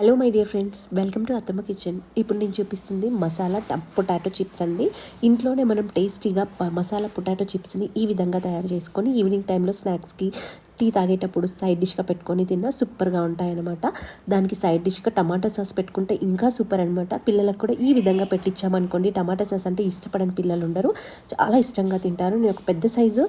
Hello my dear friends welcome to Attamma kitchen ఇప్పుడు నేను చూపిస్తుంది మసాలా పొటాటో చిప్స్ అండి. ఇంట్లోనే మనం టేస్టీగా మసాలా పొటాటో చిప్స్ని ఈ విధంగా తయారు చేసుకొని ఈవినింగ్ టైంలో స్నాక్స్కి టీ తాగేటప్పుడు సైడ్ డిష్గా పెట్టుకొని తిన్నా సూపర్గా ఉంటాయన్నమాట. దానికి సైడ్ డిష్గా టమాటో సాస్ పెట్టుకుంటే ఇంకా సూపర్ అనమాట పిల్లలకు కూడా ఈ విధంగా పెట్టించామనుకోండి టమాటో సాస్ అంటే ఇష్టపడని పిల్లలు ఉండరు చాలా ఇష్టంగా తింటారు. నేను ఒక పెద్ద సైజు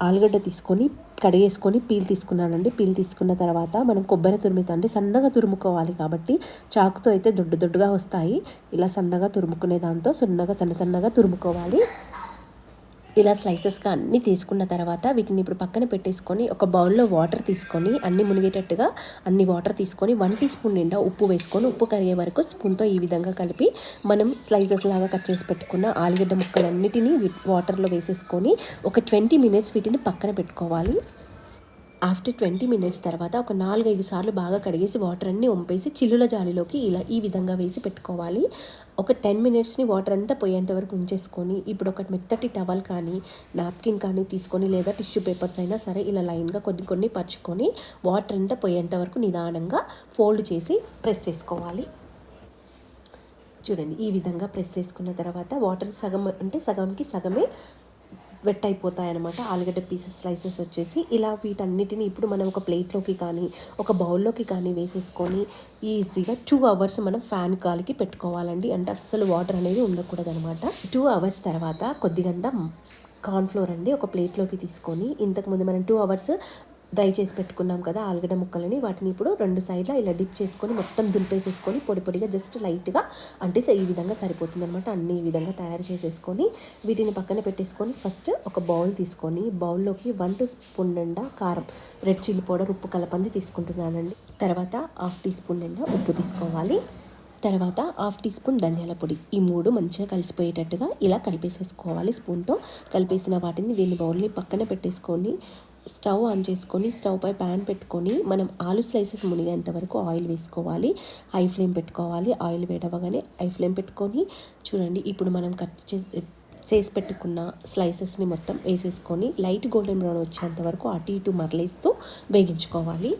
ఆలుగడ్డ తీసుకొని కడిగేసుకొని పీల్ తీసుకున్నానండి. పీల్ తీసుకున్న తర్వాత మనం కొబ్బరి తురుముతండి. సన్నగా తురుముకోవాలి కాబట్టి చాకుతో అయితే దొడ్డు దొడ్డుగా వస్తాయి. ఇలా సన్నగా తురుముకునే దాంతో సన్నగా సన్న సన్నగా తురుముకోవాలి. ఇలా స్లైసెస్గా అన్నీ తీసుకున్న తర్వాత వీటిని ఇప్పుడు పక్కన పెట్టేసుకొని ఒక బౌల్లో వాటర్ తీసుకొని అన్ని మునిగేటట్టుగా అన్ని వాటర్ తీసుకొని వన్ టీ స్పూన్ నిండా ఉప్పు వేసుకొని ఉప్పు కరిగే వరకు స్పూన్తో ఈ విధంగా కలిపి మనం స్లైసెస్ లాగా కట్ చేసి పెట్టుకున్న ఆలుగడ్డ ముక్కలన్నిటినీ వాటర్లో వేసేసుకొని ఒక ట్వంటీ మినిట్స్ వీటిని పక్కన పెట్టుకోవాలి. ఆఫ్టర్ ట్వంటీ మినిట్స్ తర్వాత ఒక నాలుగైదు సార్లు బాగా కడిగేసి వాటర్ అన్ని వంపేసి చిల్లుల జాలిలోకి ఇలా ఈ విధంగా వేసి పెట్టుకోవాలి. ఒక టెన్ మినిట్స్ని వాటర్ అంతా పోయేంత వరకు ఉంచేసుకొని ఇప్పుడు ఒక మెత్తటి టవల్ కానీ నాప్కిన్ కానీ తీసుకొని లేదా టిష్యూ పేపర్స్ అయినా సరే ఇలా లైన్గా కొన్ని కొన్ని పరుచుకొని వాటర్ అంతా పోయేంత వరకు నిదానంగా ఫోల్డ్ చేసి ప్రెస్ చేసుకోవాలి. చూడండి ఈ విధంగా ప్రెస్ చేసుకున్న తర్వాత వాటర్ సగం అంటే సగంకి సగమే వెట్ అయిపోతాయి అనమాట ఆలుగడ్డ పీసెస్ స్లైసెస్ వచ్చేసి ఇలా వీటన్నిటిని ఇప్పుడు మనం ఒక ప్లేట్లోకి కానీ ఒక బౌల్లోకి కానీ వేసేసుకొని ఈజీగా టూ అవర్స్ మనం ఫ్యాన్ కాలికి పెట్టుకోవాలండి. అంటే అస్సలు వాటర్ అనేది ఉండకూడదనమాట టూ అవర్స్ తర్వాత కొద్దిగంత కార్న్ఫ్లోర్ అండి ఒక ప్లేట్లోకి తీసుకొని ఇంతకుముందు మనం టూ అవర్స్ డ్రై చేసి పెట్టుకున్నాం కదా ఆలుగడ్డ ముక్కలని. వాటిని ఇప్పుడు రెండు సైడ్లో ఇలా డిప్ చేసుకొని మొత్తం దులిపేసేసుకొని పొడి పొడిగా జస్ట్ లైట్గా అంటే ఈ విధంగా సరిపోతుంది అనమాట అన్ని ఈ విధంగా తయారు చేసేసుకొని వీటిని పక్కన పెట్టేసుకొని ఫస్ట్ ఒక బౌల్ తీసుకొని బౌల్లోకి వన్ టీ స్పూన్ నిండా కారం రెడ్ చిల్లీ పౌడర్ ఉప్పు కలపంది తీసుకుంటున్నానండి. తర్వాత హాఫ్ టీ స్పూన్ నిండా ఉప్పు తీసుకోవాలి. తర్వాత హాఫ్ టీ స్పూన్ ధనియాల పొడి ఈ మూడు మంచిగా కలిసిపోయేటట్టుగా ఇలా కలిపేసేసుకోవాలి స్పూన్తో. కలిపేసిన వాటిని దీన్ని బౌల్ని పక్కన పెట్టేసుకొని స్టవ్ ఆన్ చేసుకొని స్టవ్ పై ప్యాన్ పెట్టుకొని మనం ఆలు స్లైసెస్ మునిగేంత వరకు ఆయిల్ వేసుకోవాలి. హై ఫ్లేమ్ పెట్టుకోవాలి. ఆయిల్ వేడవగానే హై ఫ్లేమ్ పెట్టుకొని చూడండి ఇప్పుడు మనం కట్ చేసి చేసి పెట్టుకున్న స్లైసెస్ని మొత్తం వేసేసుకొని లైట్ గోల్డెన్ బ్రౌన్ వచ్చేంత వరకు అటు ఇటు మరలేస్తూ వేగించుకోవాలి.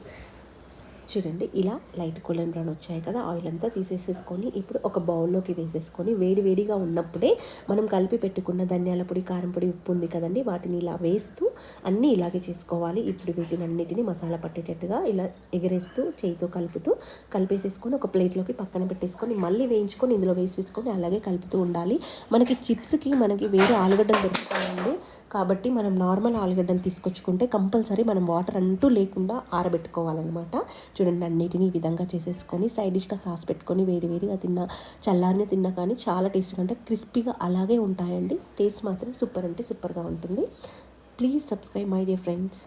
చూడండి ఇలా లైట్ గోల్డెన్ బ్రౌన్ వచ్చాయి కదా ఆయిల్ అంతా తీసేసేసుకొని ఇప్పుడు ఒక బౌల్లోకి వేసేసుకొని వేడి వేడిగా ఉన్నప్పుడే మనం కలిపి పెట్టుకున్న ధనియాల పొడి కారం పొడి ఉప్పు ఉంది కదండి వాటిని ఇలా వేస్తూ అన్నీ ఇలాగే చేసుకోవాలి. ఇప్పుడు వీటిని అన్నిటిని మసాలా పట్టేటట్టుగా ఇలా ఎగరేస్తూ చేయితో కలుపుతూ కలిపేసేసుకొని ఒక ప్లేట్లోకి పక్కన పెట్టేసుకొని మళ్ళీ వేయించుకొని ఇందులో వేసేసుకొని అలాగే కలుపుతూ ఉండాలి. మనకి చిప్స్కి మనకి వేరే ఆలుగడ్డలు దొరుకుతాయండి. కాబట్టి మనం నార్మల్ ఆలుగడ్డలు తీసుకొచ్చుకుంటే కంపల్సరీ మనం వాటర్ అంటూ లేకుండా ఆరబెట్టుకోవాలన్నమాట. చూడండి అన్నిటిని ఈ విధంగా చేసేసుకొని సైడ్ డిష్గా సాస్ పెట్టుకొని వేడి వేడిగా తిన్నా చల్లారిని తిన్నా కానీ చాలా టేస్ట్గా అంటే క్రిస్పీగా అలాగే ఉంటాయండి. టేస్ట్ మాత్రం సూపర్ అంటే సూపర్గా ఉంటుంది. Please subscribe my dear friends